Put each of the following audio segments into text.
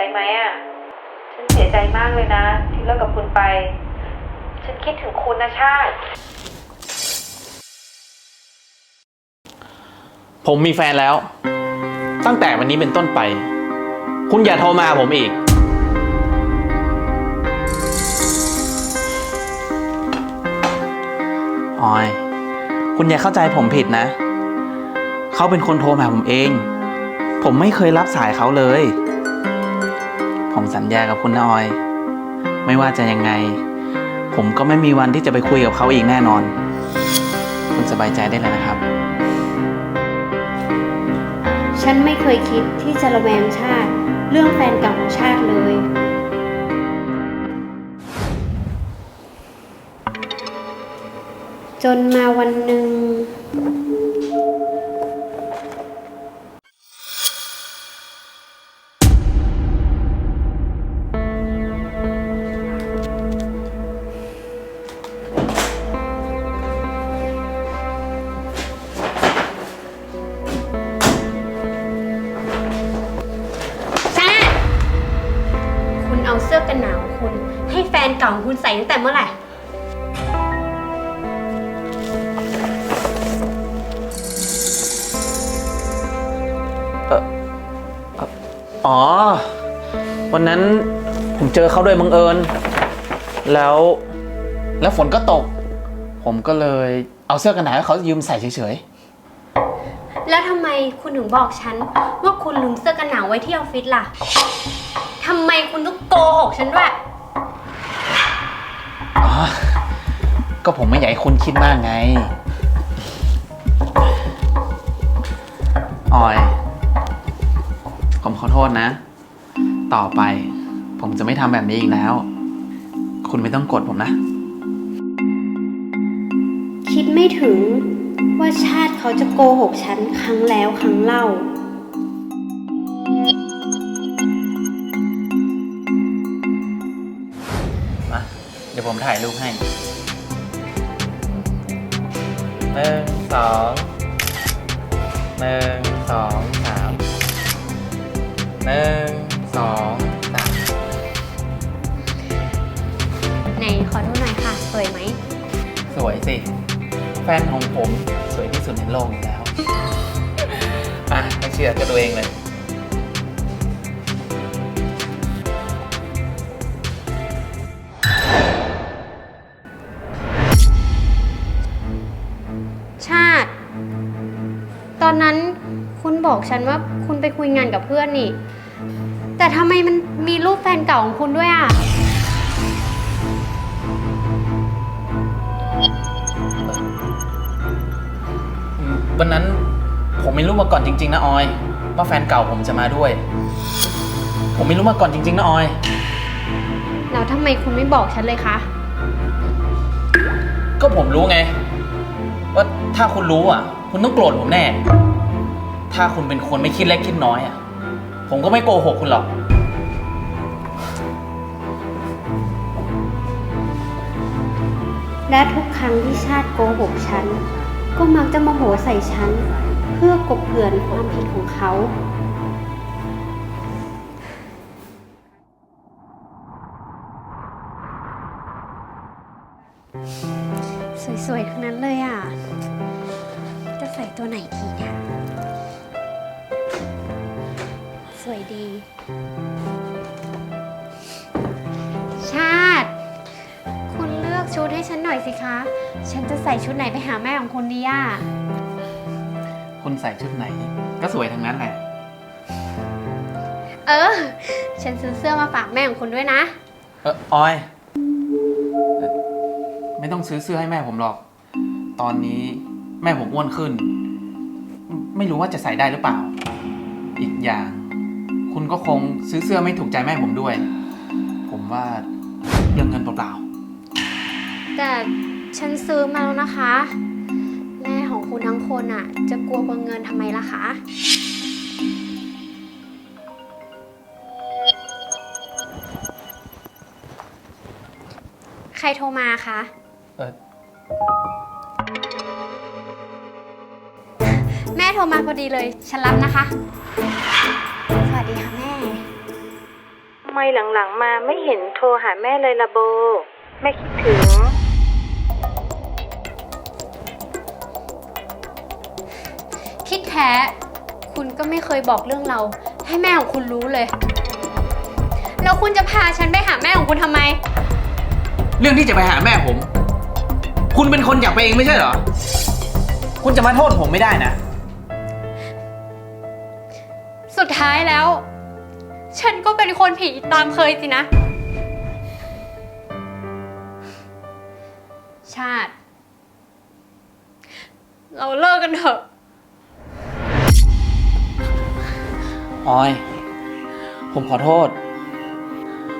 ใจไหมอะ ฉันเสียใจมากเลยนะ ที่เลิกกับคุณไป ฉันคิดถึงคุณนะชาติ ผมมีแฟนแล้ว ตั้งแต่วันนี้เป็นต้นไป คุณอย่าโทรมาหาผมอีก ออย คุณอย่าเข้าใจผมผิดนะ เขาเป็นคนโทรมาหาผมเอง ผมไม่เคยรับสายเขาเลย ผมสัญญากับคุณนะออย ไม่ว่าจะยังไง ผมก็ไม่มีวันที่จะไปคุยกับเขาอีกแน่นอน คุณสบายใจได้เลยนะครับ ฉันไม่เคยคิดที่จะระแวงชาติ เรื่องแฟนเก่าของชาติเลย จนมาวันหนึ่ง เก่าของคุณใส่ตั้งแต่เมื่อไหร่ อ๋อ วันนั้นผมเจอเขาโดยบังเอิญ แล้ว แล้วฝนก็ตก ผมก็เลยเอาเสื้อกันหนาวให้เขายืมใส่เฉยแล้วทำไมคุณถึงบอกฉัน ว่าคุณลืมเสื้อกันหนาวไว้ที่ออฟฟิศล่ะทำไมคุณต้องโกหกฉันด้วย ก็ผมไม่อยากให้คุณคิดมากไง ออย ผมขอโทษนะ ต่อไป ผมจะไม่ทำแบบนี้อีกแล้ว คุณไม่ต้องโกรธผมนะ คิดไม่ถึงว่าชาติเขาจะโกหกฉันครั้งแล้วครั้งเล่า มา เดี๋ยวผมถ่ายรูปให้ หนึ่งสองหนึ่งสองสามหนึ่งสองสามไหนขอดูหน่อยค่ะ สวยไหม สวยสิ แฟนของผมสวยที่สุดในโลกอยู่แล้ว อะไม่เชื่อก็ตัวเองเลย บอกฉันว่าคุณไปคุยงานกับเพื่อนนี่ แต่ทำไมมันมีรูปแฟนเก่าของคุณด้วยอะวันนั้นผมไม่รู้มาก่อนจริง ๆ นะออย ว่าแฟนเก่าผมจะมาด้วย ผมไม่รู้มาก่อนจริง ๆ นะออย แล้วทำไมคุณไม่บอกฉันเลยคะ ก็ผมรู้ไง ว่าถ้าคุณรู้อะ คุณต้องโกรธผมแน่ ถ้าคุณเป็นคนไม่คิดเล็กคิดน้อยอะ ผมก็ไม่โกหกคุณหรอก และทุกครั้งที่ชาติโกหกฉัน ก็มักจะโมโหใส่ฉัน เพื่อกบเกลื่อนความผิดของเขา สวยๆทั้งนั้นเลยอะ จะใส่ตัวไหนดีเนี่ย วยดี ชาติ คุณเลือกชุดให้ฉันหน่อยสิคะ ฉันจะใส่ชุดไหนไปหาแม่ของคุณดีอะคุณใส่ชุดไหน ก็สวยทั้งนั้นแหละ เออ ฉันซื้อเสื้อมาฝากแม่ของคุณด้วยนะ เออออยเอ่อไม่ต้องซื้อเสื้อให้แม่ผมหรอก ตอนนี้แม่ผมอ้วนขึ้น ไม่รู้ว่าจะใส่ได้หรือเปล่า อีกอย่าง คุณก็คงซื้อเสื้อไม่ถูกใจแม่ผมด้วย ผมว่าเรื่องเงินเปล่าแต่ฉันซื้อมาแล้วนะคะ แม่ของคุณทั้งคนอะ จะกลัวเปลืองเงินทำไมล่ะคะ ใครโทรมาคะ ๆ เออแม่โทรมาพอดีเลย ฉันรับนะคะ สวัสดีค่ะแม่ไมหลังๆมาไม่เห็นโทรหาแม่เลยละโบ แม่คิดถึงคิดแท้ คุณก็ไม่เคยบอกเรื่องเรา ให้แม่ของคุณรู้เลย แล้วคุณจะพาฉันไปหาแม่ของคุณทำไม เรื่องที่จะไปหาแม่ผม คุณเป็นคนอยากไปเองไม่ใช่เหรอ คุณจะมาโทษผมไม่ได้นะ สุดท้ายแล้ว ฉันก็เป็นคนผิดตามเคยสินะ ชาติ เราเลิกกันเถอะ ออย ผมขอโทษ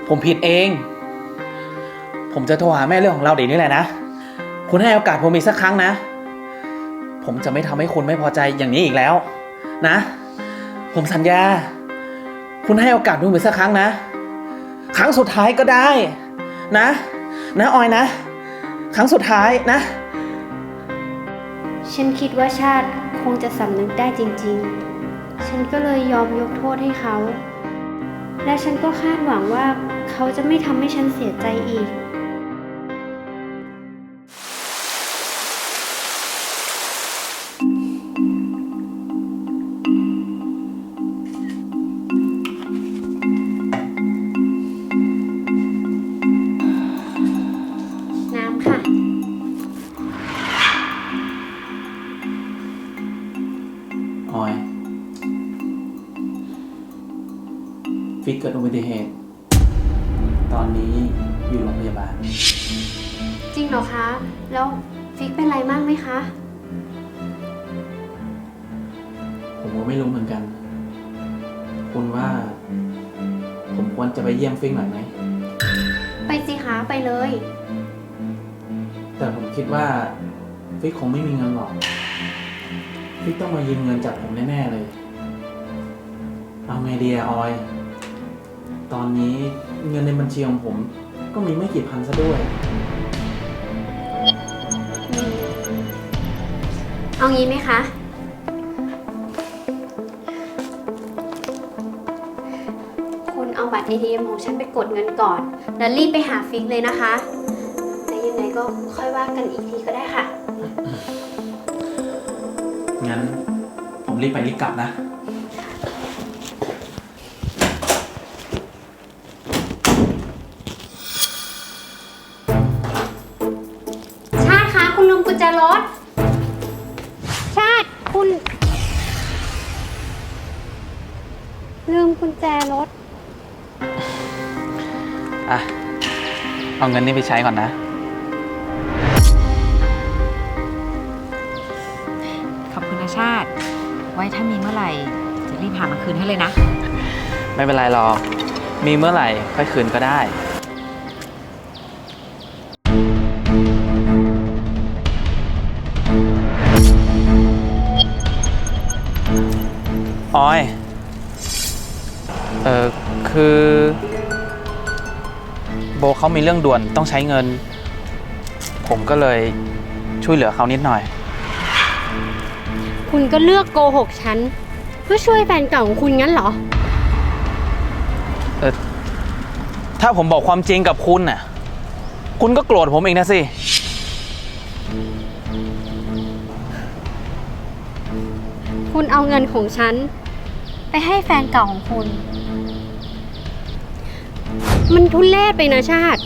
ผมผิดเอง ผมจะโทรหาแม่เรื่องของเราเดี๋ยวนี้แหละนะ คุณให้โอกาสผมอีกสักครั้งนะ ผมจะไม่ทำให้คุณไม่พอใจอย่างนี้อีกแล้ว นะ ผมสัญญา คุณให้โอกาสดูเหมือนสักครั้งนะ ครั้งสุดท้ายก็ได้ นะ นะออยนะ ครั้งสุดท้ายนะ ฉันคิดว่าชาติคงจะสำนึกได้จริงๆ ฉันก็เลยยอมยกโทษให้เขา และฉันก็คาดหวังว่าเขาจะไม่ทำให้ฉันเสียใจอีก ฟิกเกิดอุบัติเหตุ ตอนนี้อยู่โรงพยาบาล จริงเหรอคะ แล้วฟิกเป็นไรมากไหมคะ ผมก็ไม่รู้เหมือนกัน คุณว่า ผมควรจะไปเยี่ยมฟิกหน่อยไหม ไปสิคะไปเลย แต่ผมคิดว่า ฟิกคงไม่มีเงินหรอก ฟิกต้องมายืมเงินจากผมแน่ ๆ เลย เอาไงดีอะออย ตอนนี้เงินในบัญชีของผม ก็มีไม่กี่พันซะด้วย เอางี้ไหมคะ คุณเอาบัตร ATM ของฉันไปกดเงินก่อน แล้วรีบไปหาฟิกเลยนะคะ แล้วยังไงก็ค่อยว่ากันอีกทีก็ได้ค่ะ งั้นผมรีบไปรีบกลับนะ กุญแจรถ อะ เอาเงินนี้ไปใช้ก่อนนะ ขอบคุณนะชาติ ไว้ถ้ามีเมื่อไหร่ จะรีบหามาคืนให้เลยนะ ไม่เป็นไรหรอก มีเมื่อไหร่ค่อยคืนก็ได้ ออย เออคือ โบเขามีเรื่องด่วนต้องใช้เงิน ผมก็เลยช่วยเหลือเขานิดหน่อย คุณก็เลือกโกหกฉัน เพื่อช่วยแฟนเก่าของคุณงั้นเหรอ ถ้าผมบอกความจริงกับคุณน่ะ คุณก็โกรธผมเองนะสิ คุณเอาเงินของฉัน ไปให้แฟนเก่าของคุณ มันทุเลศไปนะชาติ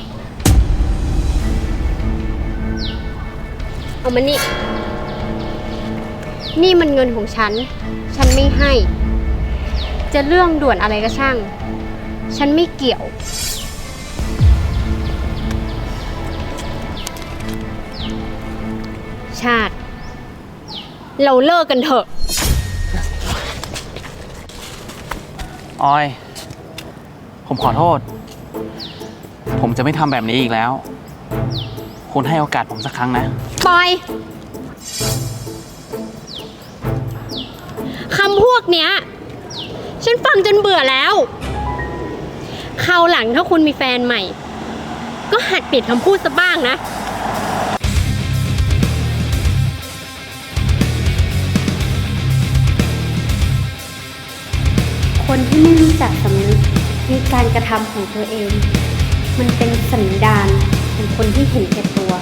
เอามานี่ นี่มันเงินของฉัน ฉันไม่ให้ จะเรื่องด่วนอะไรก็ช่าง ฉันไม่เกี่ยว ชาติ เราเลิกกันเถอะ ออย ผมขอโทษ ผมจะไม่ทำแบบนี้อีกแล้ว คุณให้โอกาสผมสักครั้งนะปล่อยคำพวกเนี้ย ฉันฟังจนเบื่อแล้วคราวหลังถ้าคุณมีแฟนใหม่ ก็หัดปิดคำพูดซะบ้างนะ คนที่ไม่รู้จักสำนึกที่การกระทำของตัวเอง มันเป็นสันดานเป็นคนที่เห็นแก่ตัว